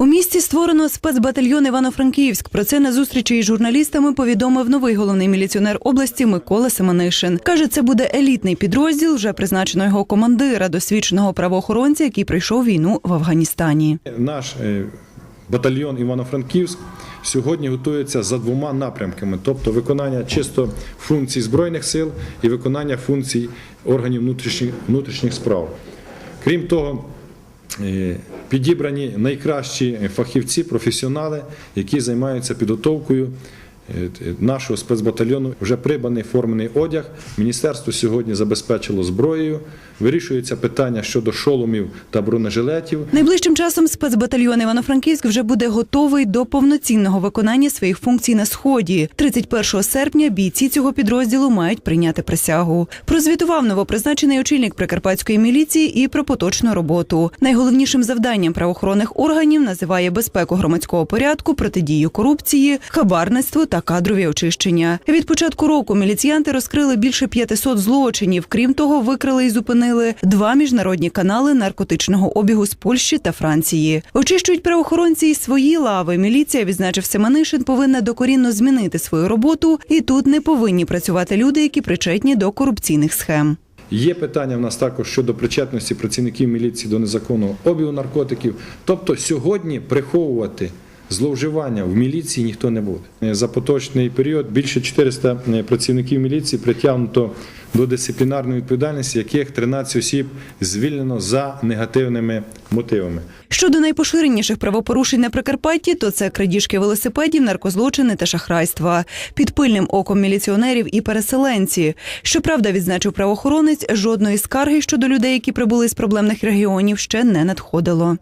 У місті створено спецбатальйон Івано-Франківськ. Про це на зустрічі із журналістами повідомив новий головний міліціонер області Микола Семенишин. Каже, це буде елітний підрозділ, вже призначено його командира, досвідченого правоохоронця, який пройшов війну в Афганістані. Наш е, батальйон Івано-Франківськ сьогодні готується за двома напрямками, тобто виконання чисто функцій збройних сил і виконання функцій органів внутрішніх, внутрішніх справ. Крім того, підібрані найкращі фахівці, професіонали, які займаються підготовкою е, нашого спецбатальйону. Вже придбаний формений одяг. Міністерство сьогодні забезпечило зброєю. Вирішується питання щодо шоломів та бронежилетів. Найближчим часом спецбатальйон Івано-Франківськ вже буде готовий до повноцінного виконання своїх функцій на сході. 31 серпня бійці цього підрозділу мають прийняти присягу. Прозвітував новопризначений очільник прикарпатської міліції і про поточну роботу. Найголовнішим завданням правоохоронних органів називає безпеку громадського порядку, протидію корупції, хабарництву та кадрові очищення. Від початку року міліціянти розкрили більше 500 злочинів. Крім того, викрили і зупинили два міжнародні канали наркотичного обігу з Польщі та Франції. Очищують правоохоронці і свої лави. Міліція, відзначив Семенишин, повинна докорінно змінити свою роботу, і тут не повинні працювати люди, які причетні до корупційних схем. Є питання в нас також щодо причетності працівників міліції до незаконного обігу наркотиків. Тобто сьогодні приховувати зловживання в міліції ніхто не буде. За поточний період більше 400 працівників міліції притягнуто до дисциплінарної відповідальності, яких 13 осіб звільнено за негативними мотивами. Щодо найпоширеніших правопорушень на Прикарпатті, то це крадіжки велосипедів, наркозлочини та шахрайства. Під пильним оком міліціонерів і переселенці. Щоправда, відзначив правоохоронець, жодної скарги щодо людей, які прибули з проблемних регіонів, ще не надходило.